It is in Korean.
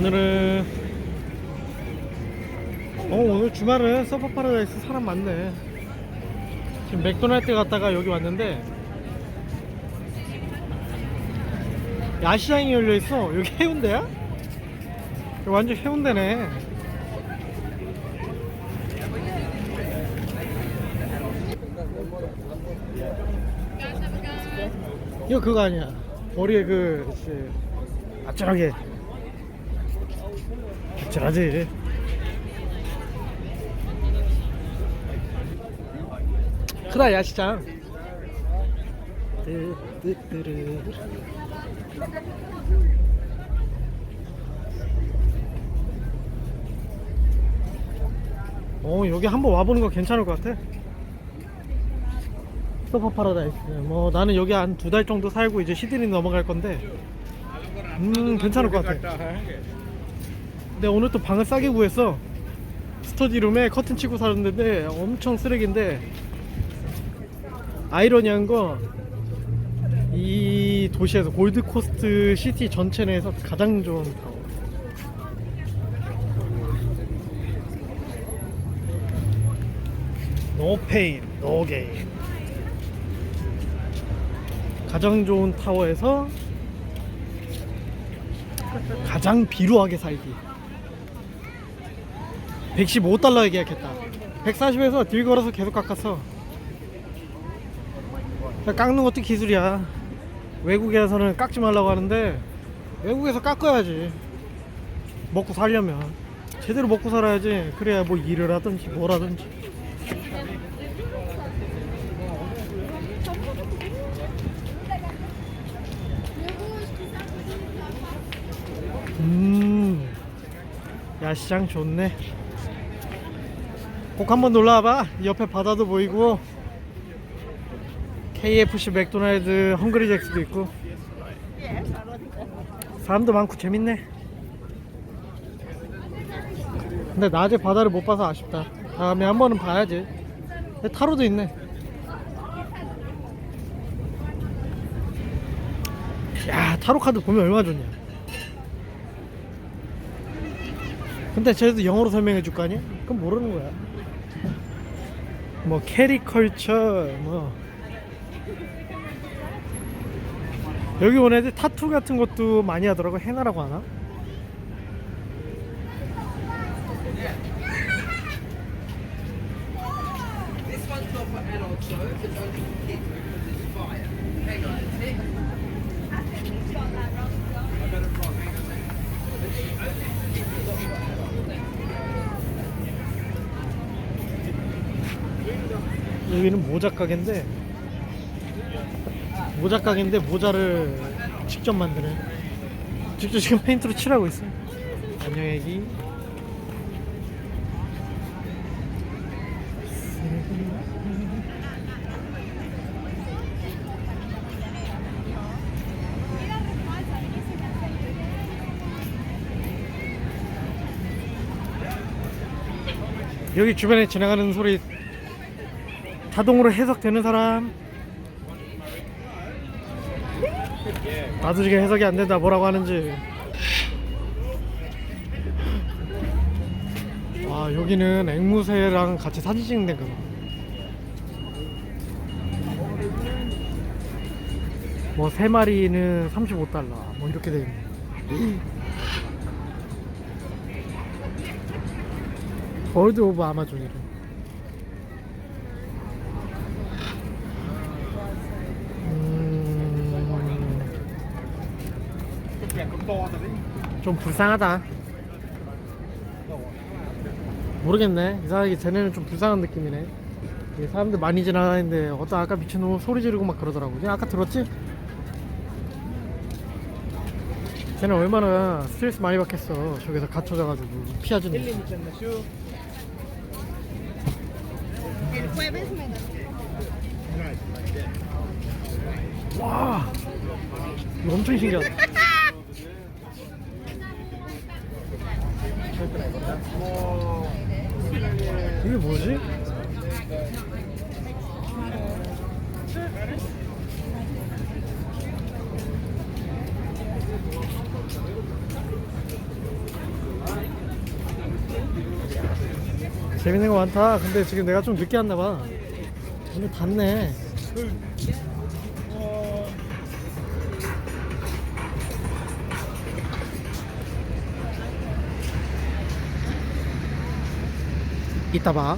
오늘은 어 오늘 주말은 서퍼 파라다이스 사람 많네. 지금 맥도날드 갔다가 여기 왔는데 야시장이 열려있어. 여기 해운대야? 여기 완전 해운대네. 이거 그거 아니야. 머리에 그 아찔하게 아찔하지. 크다 야시장. 뜨뜨뜨르. 어 여기 한번 와보는 거 괜찮을 것 같아. 서퍼 파라다이스. 뭐 나는 여기 한 두 달 정도 살고 이제 시드니 넘어갈 건데. 음 괜찮을 것 같아. 근데 오늘 또 방을 싸게 구했어. 스터디룸에 커튼 치고 살았는데 엄청 쓰레기인데 아이러니한 거이 도시에서 골드코스트 시티 전체 내에서 가장 좋은 타워. No pain. 가장 좋은 타워에서 가장 비루하게 살기. 115달러에 계약했다. 140에서 딜 걸어서 계속 깎았어. 깎는 것도 기술이야. 외국에서는 깎지 말라고 하는데 외국에서 깎아야지. 먹고 살려면 제대로 먹고 살아야지. 그래야 뭐 일을 하든지 뭘 하든지. 음, 야 시장 좋네. 꼭 한번 놀러 와봐. 옆에 바다도 보이고, KFC 맥도날드 헝그리 잭스도 있고, 사람도 많고 재밌네. 근데 낮에 바다를 못 봐서 아쉽다. 다음에 한 번은 봐야지. 타로도 있네. 야, 타로 카드 보면 얼마나 좋냐. 근데 쟤도 영어로 설명해 줄 거 아니야? 그럼 모르는 거야. 뭐 캐리컬처 뭐 여기 온 애들 타투 같은 것도 많이 하더라고 해나라고 하나? 여기는 모자 가게인데 모자 가게인데 모자를 직접 만드네. 직접 지금 페인트로 칠하고 있어. 안녕 애기. 여기 주변에 지나가는 소리 자동으로 해석되는 사람. 나도 지금 해석이 안 된다. 뭐라고 하는지. 와 여기는 앵무새랑 같이 사진 찍는 데가 뭐세 마리는 35달러. 뭐 이렇게 돼 있네. 월드 오브 아마존이래 음, 좀 불쌍하다. 모르겠네. 이상하게 쟤네는 좀 불쌍한 느낌이네. 이 사람들 많이 지나가는데 어떤 아까 미친놈 소리 지르고 막 그러더라고. 그냥 아까 들었지? 쟤는 얼마나 스트레스 많이 받겠어. 저기서 갇혀져가지고 피하지. 와, 이거 엄청 신기하다. 이게 뭐지? 재밌는 거 많다. 근데 지금 내가 좀 늦게 왔나 봐. 오늘 닫네. 이따 봐.